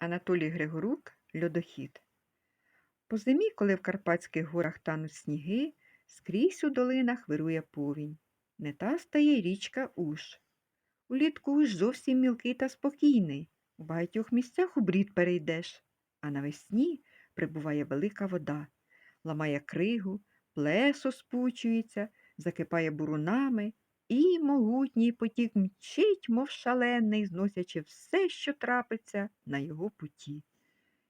Анатолій Григорук Льодохід. По зимі, коли в Карпатських горах тануть сніги, скрізь у долинах вирує повінь. Не та стає річка Уж. Улітку Уж зовсім мілкий та спокійний. У багатьох місцях у брід перейдеш, а навесні прибуває велика вода, ламає кригу, плесо спучується, закипає бурунами, і могутній потік мчить, мов шалений, зносячи все, що трапиться на його путі.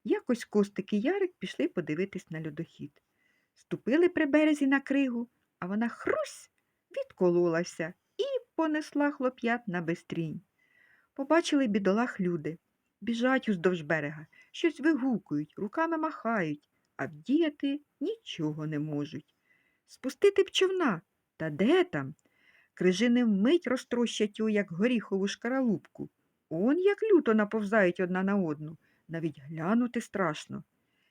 Якось Костик і Ярик пішли подивитись на льодохід. Ступили при березі на кригу, а вона хрусь відкололася і понесла хлоп'ят на бистрінь. Побачили бідолах люди. Біжать уздовж берега, щось вигукують, руками махають, а вдіяти нічого не можуть. Спустити б човна, та де там? Крижини вмить розтрощать його, як горіхову шкаралупку. Он як люто наповзають одна на одну, навіть глянути страшно.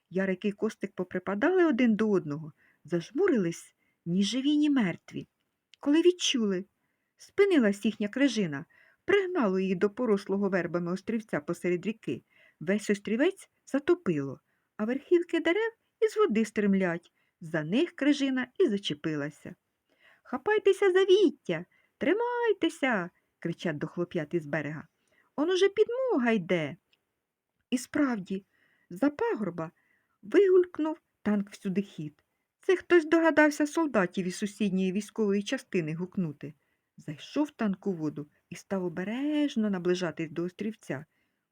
Ярик і Костик поприпадали один до одного, зажмурились ні живі, ні мертві. Коли відчули, спинилась їхня крижина, пригнало її до порослого вербами острівця посеред ріки. Весь острівець затопило, а верхівки дерев із води стремлять. За них крижина і зачепилася. Хапайтеся за віття, тримайтеся, кричать до хлоп'ят із берега. Он уже підмога йде. І справді, за пагорба вигулькнув танк всюди хід. Це хтось догадався солдатів із сусідньої військової частини гукнути. Зайшов танк у воду і став обережно наближатись до острівця.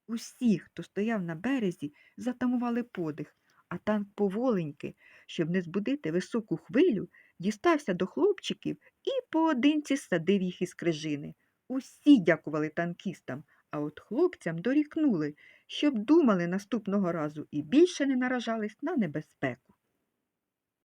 Усі, хто стояв на березі, затамували подих, а танк поволеньки, щоб не збудити високу хвилю, дістався до хлопчиків і поодинці садив їх із крижини. Усі дякували танкістам, а от хлопцям дорікнули, щоб думали наступного разу і більше не наражались на небезпеку.